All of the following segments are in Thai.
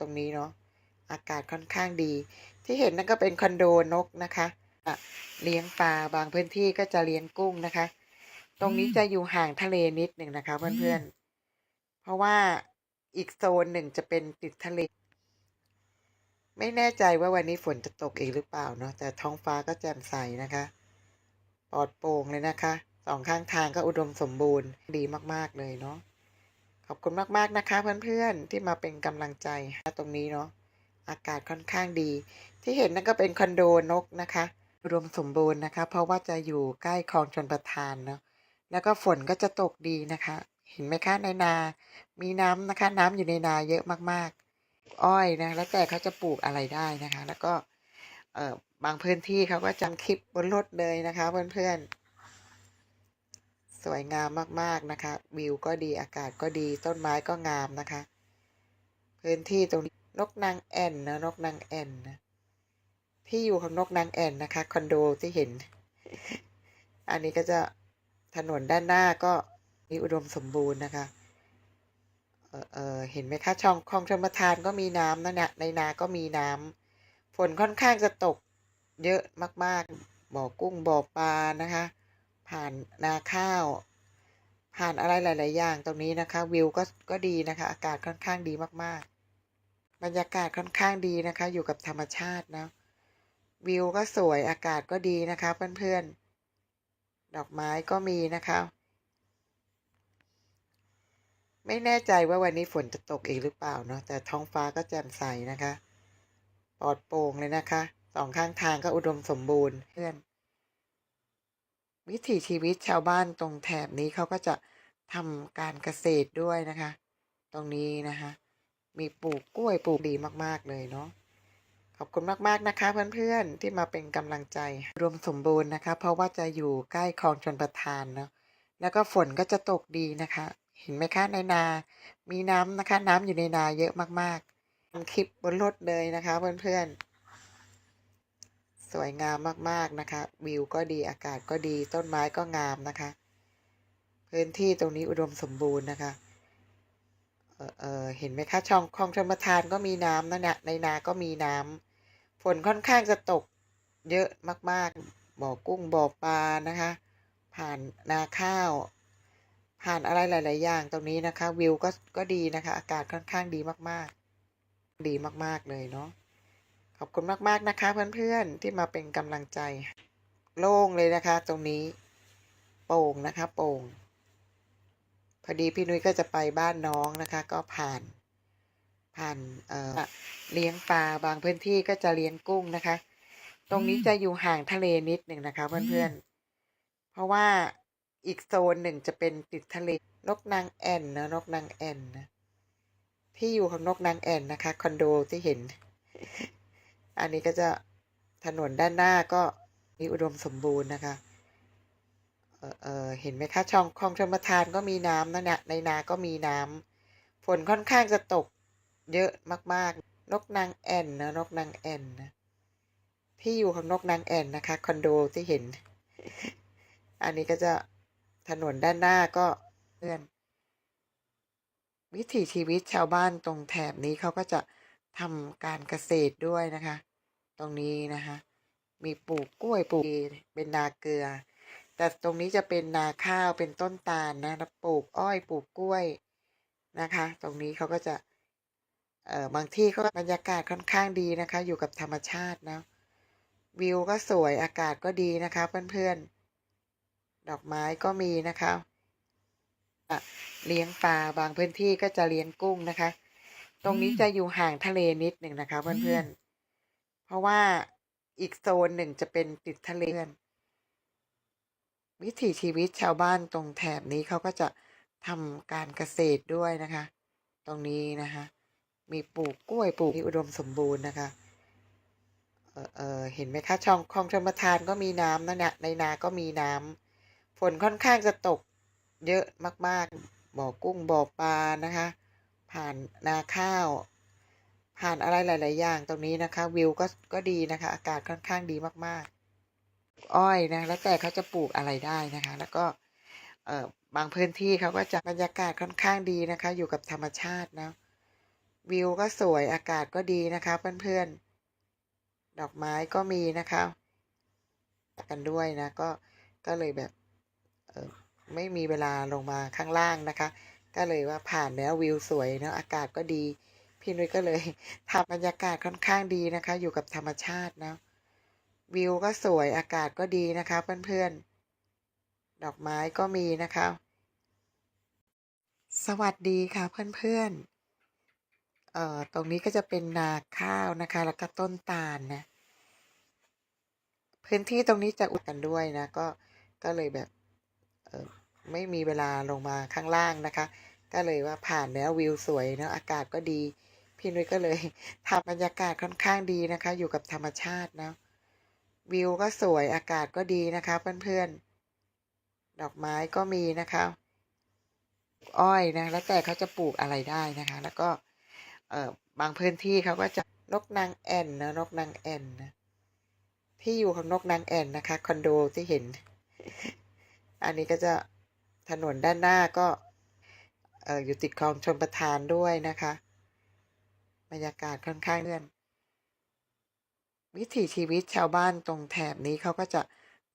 ตรงนี้เนาะอากาศค่อนข้างดี ที่เห็นนั่นก็เป็นคอนโดนกนะคะเลี้ยงปลาบางพื้นที่ก็จะเลี้ยงกุ้งนะคะ ตรงนี้จะอยู่ห่างทะเลนิดหนึ่งนะคะเพื่อนๆ เพราะว่าอีกโซนหนึ่งจะเป็นติดทะเล ไม่แน่ใจว่าวันนี้ฝนจะตกอีกหรือเปล่าเนาะแต่ท้องฟ้าก็แจ่มใสนะคะ ปลอดโปร่งเลยนะคะสองข้างทางก็อุดมสมบูรณ์ดีมากๆเลยเนาะ ขอบคุณมากๆนะคะเพื่อนๆที่มาเป็นกำลังใจตรงนี้เนาะอากาศค่อนข้างดี ที่เห็นนั่นก็เป็นคอนโดนกนะคะอุดมสมบูรณ์นะคะ เพราะว่าจะอยู่ใกล้คลองชนประทานเนาะแล้วก็ฝนก็จะตกดีนะคะ เห็นไหมคะในนา มีน้ำนะคะ น้ำอยู่ในนาเยอะมากๆ อ้อยนะแล้วแต่เขาจะปลูกอะไรได้นะคะ แล้วก็เออบางพื้นที่เขาก็จำคลิปบนรถเลยนะคะ เพื่อนๆ สวยงามมากๆนะคะ วิวก็ดีอากาศก็ดีต้นไม้ก็งามนะคะ พื้นที่ตรงนี้นกนางแอ่นนะนกนางแอ่นนะที่อยู่ของนกนางแอ่นนะคะคอนโดที่เห็น อันนี้ก็จะถนนด้านหน้าก็มีอุดมสมบูรณ์นะคะเออเออเห็นไหมคะช่องคลองชลประทานก็มีน้ำนั่นแหละในนาก็มีน้ำฝนค่อนข้างจะตกเยอะมากๆบ่อกุ้งบ่อปลานะคะ ผ่านนาข้าว ผ่านอะไรหลาย ๆ อย่างตรงนี้นะคะ วิวก็ก็ดีนะคะ อากาศค่อนข้างดีมากๆ บรรยากาศค่อนข้างดีนะคะ อยู่กับธรรมชาตินะ วิวก็สวยอากาศก็ดีนะคะ เพื่อนๆ ดอกไม้ก็มีนะคะ ไม่แน่ใจว่าวันนี้ฝนจะตกอีกหรือเปล่าเนาะแต่ท้องฟ้าก็แจ่มใสนะคะปลอดโปร่งเลยนะคะสองข้างทางก็อุดมสมบูรณ์เพื่อน วิถีชีวิตชาวบ้านตรงแถบนี้เขาก็จะทำการเกษตรด้วยนะคะ ตรงนี้นะคะ มีปลูกกล้วยปลูกดีมาก ๆ เลยเนาะขอบคุณมาก ๆ นะคะ เพื่อนๆที่มาเป็นกำลังใจรวมสมบูรณ์นะคะ เพราะว่าจะอยู่ใกล้คลองชนประทานเนาะแล้วก็ฝนก็จะตกดีนะคะ เห็นไหมคะในนา มีน้ำนะคะ น้ำอยู่ในนาเยอะมากๆทำคลิปบนรถเลยนะคะ เพื่อนๆ สวยงามมากๆนะคะ วิวก็ดีอากาศก็ดีต้นไม้ก็งามนะคะ พื้นที่ตรงนี้อุดมสมบูรณ์นะคะ เออเออเห็นไหมคะช่องคลองชลประทานก็มีน้ำนั่นะในนาก็มีน้ำฝนค่อนข้างจะตกเยอะมากๆบ่อกุ้งบ่อปลานะคะ ผ่านนาข้าว ผ่านอะไรหลาย ๆ อย่างตรงนี้นะคะ วิวก็ก็ดีนะคะ อากาศค่อนข้างดีมากๆ ดีมากๆเลยเนาะ ขอบคุณมากๆนะคะ เพื่อนๆที่มาเป็นกำลังใจ โล่งเลยนะคะ ตรงนี้ โป่งนะคะ โป่ง พอดีพี่นุ้ยก็จะไปบ้านน้องนะคะ ก็ผ่าน ผ่านเอ่อเลี้ยงปลาบางพื้นที่ก็จะเลี้ยงกุ้งนะคะ ตรงนี้จะอยู่ห่างทะเลนิดหนึ่งนะคะ เพื่อนๆ เพราะว่าอีกโซนหนึ่งจะเป็นติดทะเลนกนางแอ่นนะนกนางแอ่นนะที่อยู่ของนกนางแอ่นนะคะ คอนโดที่เห็น อันนี้ก็จะถนนด้านหน้าก็มีอุดมสมบูรณ์นะคะเออเออเห็นไหมคะช่องคลองชลประทานก็มีน้ำนั่นแหละในนาก็มีน้ำฝนค่อนข้างจะตกเยอะมากๆ นกนางแอ่นนะนกนางแอ่นนะที่อยู่ของนกนางแอ่นนะคะคอนโดที่เห็น อันนี้ก็จะถนนด้านหน้าก็เพื่อน วิถีชีวิตชาวบ้านตรงแถบนี้เขาก็จะ ทำการเกษตรด้วยนะคะ ตรงนี้นะคะ มีปลูกกล้วยปลูกเป็นนาเกลือ แต่ตรงนี้จะเป็นนาข้าวเป็นต้นตาลนะแล้วปลูกอ้อยปลูกกล้วยนะคะ ตรงนี้เขาก็จะเออบางที่เขาก็บรรยากาศค่อนข้างดีนะคะ อยู่กับธรรมชาตินะวิวก็สวยอากาศก็ดีนะคะเพื่อนๆ ดอกไม้ก็มีนะคะะเลี้ยงปลาบางพื้นที่ก็จะเลี้ยงกุ้งนะคะ ตรงนี้จะอยู่ห่างทะเลนิดหนึ่งนะคะ เพื่อนๆ เพราะว่าอีกโซนหนึ่งจะเป็นติดทะเลวิถีชีวิตชาวบ้านตรงแถบนี้เขาก็จะทำการเกษตรด้วยนะคะ ตรงนี้นะคะ มีปลูกกล้วยปลูกที่อุดมสมบูรณ์นะคะ เออเออเห็นไหมคะช่องคลองชลประทานก็มีน้ำนั่นแหละในนาก็มีน้ำฝนค่อนข้างจะตกเยอะมากๆบ่อกุ้งบ่อปลานะคะ ผ่านนาข้าว ผ่านอะไรหลาย ๆ อย่างตรงนี้นะคะ วิวก็ก็ดีนะคะ อากาศค่อนข้างดีมากๆ อ้อยนะ แล้วแต่เขาจะปลูกอะไรได้นะคะ แล้วก็เอ่อบางพื้นที่เขาก็จะบรรยากาศค่อนข้างดีนะคะ อยู่กับธรรมชาตินะ วิวก็สวยอากาศก็ดีนะคะเพื่อนๆ ดอกไม้ก็มีนะคะกันด้วยนะก็ก็เลยแบบเออไม่มีเวลาลงมาข้างล่างนะคะ ก็เลยว่าผ่านแล้ววิวสวยเนาะอากาศก็ดี พี่นุ้ยก็เลยทำบรรยากาศค่อนข้างดีนะคะ อยู่กับธรรมชาตินะวิวก็สวยอากาศก็ดีนะคะ เพื่อนๆ ดอกไม้ก็มีนะคะ สวัสดีค่ะเพื่อนๆเอ่อตรงนี้ก็จะเป็นนาข้าวนะคะ แล้วก็ต้นตาลนะพื้นที่ตรงนี้จะอุดกันด้วยนะ ก็ก็เลยแบบ ไม่มีเวลาลงมาข้างล่างนะคะ ก็เลยว่าผ่านแล้ววิวสวยเนาะอากาศก็ดี พี่นุ้ยก็เลยทำบรรยากาศค่อนข้างดีนะคะ อยู่กับธรรมชาตินะวิวก็สวยอากาศก็ดีนะคะเพื่อนๆ ดอกไม้ก็มีนะคะ อ้อยนะ แล้วแต่เขาจะปลูกอะไรได้นะคะ แล้วก็เออบางพื้นที่เขาก็จะนกนางแอ่นนะนกนางแอ่นนะที่อยู่ของนกนางแอ่นนะคะคอนโดที่เห็น อันนี้ก็จะ ถนนด้านหน้าก็เอ่ออยู่ติดคลองชนประทานด้วยนะคะ บรรยากาศค่อนข้างเลื่อน วิถีชีวิตชาวบ้านตรงแถบนี้เขาก็จะ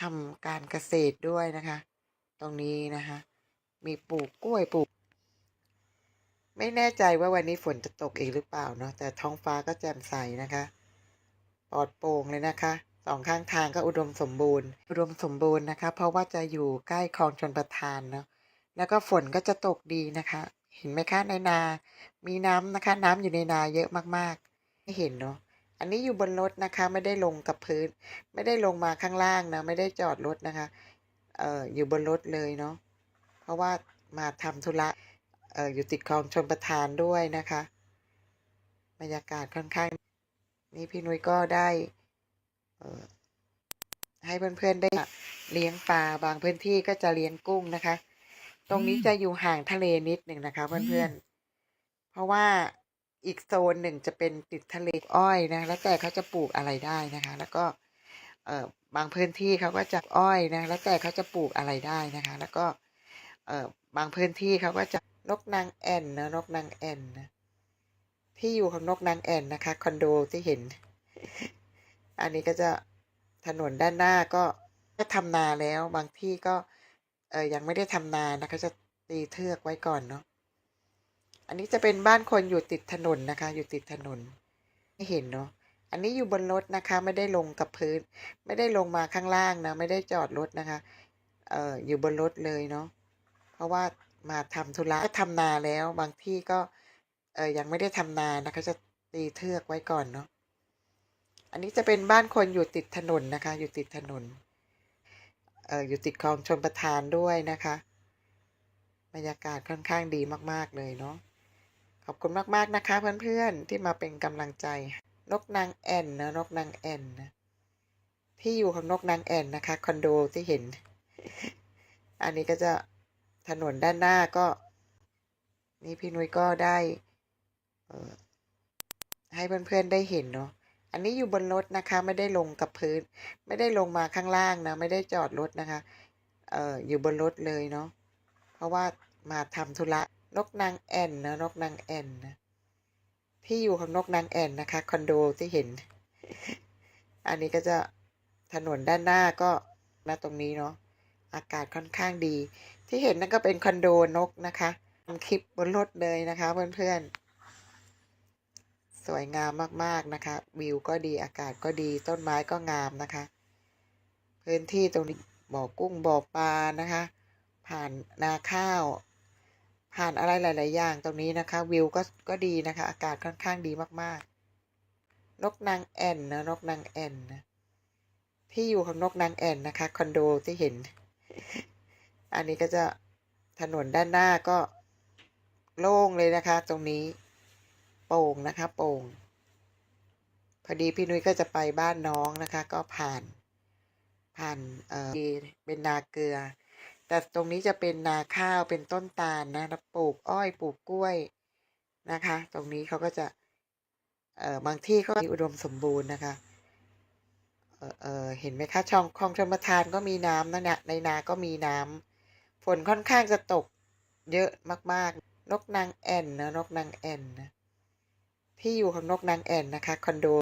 ทำการเกษตรด้วยนะคะ ตรงนี้นะคะ มีปลูกกล้วยปลูก ไม่แน่ใจว่าวันนี้ฝนจะตกอีกหรือเปล่าเนาะแต่ท้องฟ้าก็แจ่มใสนะคะ ปลอดโปร่งเลยนะคะ สองข้างทางก็อุดมสมบูรณ์ อุดมสมบูรณ์นะคะ เพราะว่าจะอยู่ใกล้คลองชนประทานเนาะแล้วก็ฝนก็จะตกดีนะคะ เห็นไหมคะในนา มีน้ำนะคะ น้ำอยู่ในนาเยอะมากๆไม่เห็นเนาะอันนี้อยู่บนรถนะคะ ไม่ได้ลงกับพื้น ไม่ได้ลงมาข้างล่างนะไม่ได้จอดรถนะคะเอ่ออยู่บนรถเลยเนาะเพราะว่ามาทำธุระเอ่ออยู่ติดคลองชนประทานด้วยนะคะ บรรยากาศค่อนข้าง นี่พี่นุ้ยก็ได้ ให้เพื่อนๆได้เลี้ยงปลาบางพื้นที่ก็จะเลี้ยงกุ้งนะคะ ตรงนี้จะอยู่ห่างทะเลนิดหนึ่งนะคะ เพื่อนๆ เพราะว่าอีกโซนหนึ่งจะเป็นติดทะเลอ้อยนะ แล้วแต่เขาจะปลูกอะไรได้นะคะ แล้วก็เอ่อบางพื้นที่เขาก็จะอ้อยนะ แล้วแต่เขาจะปลูกอะไรได้นะคะ แล้วก็เอ่อบางพื้นที่เขาก็จะนกนางแอ่นนะนกนางแอ่นนะที่อยู่ของนกนางแอ่นนะคะคอนโดที่เห็น อันนี้ก็จะถนนด้านหน้าก็ก็ทำนาแล้วบางที่ก็เออยังไม่ได้ทำนานะคะจะตีเทือกไว้ก่อนเนาะอันนี้จะเป็นบ้านคนอยู่ติดถนนนะคะ อยู่ติดถนนไม่เห็นเนาะอันนี้อยู่บนรถนะคะ ไม่ได้ลงกับพื้น ไม่ได้ลงมาข้างล่างนะ ไม่ได้จอดรถนะคะ เอ่ออยู่บนรถเลยเนาะเพราะว่ามาทำธุระก็ทำนาแล้ว บางที่ก็เออยังไม่ได้ทำนานะคะจะตีเทือกไว้ก่อนเนาะ อันนี้จะเป็นบ้านคนอยู่ติดถนนนะคะ อยู่ติดถนนเอ่ออยู่ติดคลองชนประทานด้วยนะคะ บรรยากาศค่อนข้างดีมากๆเลยเนาะขอบคุณมากๆนะคะ เพื่อนๆที่มาเป็นกำลังใจ นกนางแอ่นนะนกนางแอ่นนะที่อยู่ของนกนางแอ่นนะคะคอนโดที่เห็น อันนี้ก็จะถนนด้านหน้าก็ นี่พี่นุ้ยก็ได้ให้เพื่อนๆได้เห็นเนาะ อันนี้อยู่บนรถนะคะ ไม่ได้ลงกับพื้น ไม่ได้ลงมาข้างล่างนะ ไม่ได้จอดรถนะคะ เอ่ออยู่บนรถเลยเนาะเพราะว่ามาทำธุระนกนางแอ่นนะนกนางแอ่นนะที่อยู่ของนกนางแอ่นนะคะคอนโดที่เห็น อันนี้ก็จะถนนด้านหน้าก็นะตรงนี้เนาะอากาศค่อนข้างดี ที่เห็นนั่นก็เป็นคอนโดนกนะคะทำคลิปบนรถเลยนะคะเพื่อนๆ สวยงามมากๆนะคะ วิวก็ดีอากาศก็ดีต้นไม้ก็งามนะคะ พื้นที่ตรงนี้บ่อกุ้งบ่อปลานะคะ ผ่านนาข้าว ผ่านอะไรหลาย ๆ อย่างตรงนี้นะคะ วิวก็ก็ดีนะคะ อากาศค่อนข้างดีมากๆ นกนางแอ่นนะนกนางแอ่นนะที่อยู่ของนกนางแอ่นนะคะคอนโดที่เห็น อันนี้ก็จะถนนด้านหน้าก็โล่งเลยนะคะ ตรงนี้ โป่งนะคะ โป่ง พอดีพี่นุ้ยก็จะไปบ้านน้องนะคะ ก็ผ่าน ผ่านเออเป็นนาเกลือ แต่ตรงนี้จะเป็นนาข้าวเป็นต้นตาลนะแล้วปลูกอ้อยปลูกกล้วยนะคะ ตรงนี้เขาก็จะ เออบางที่เขาอุดมสมบูรณ์นะคะเออเออเห็นไหมคะช่องคลองชลประทานก็มีน้ำนั่นแหละในนาก็มีน้ำฝนค่อนข้างจะตกเยอะมาก ๆ นกนางแอ่นนะนกนางแอ่นนะ ที่อยู่ของนกนางแอ่นนะคะคอนโด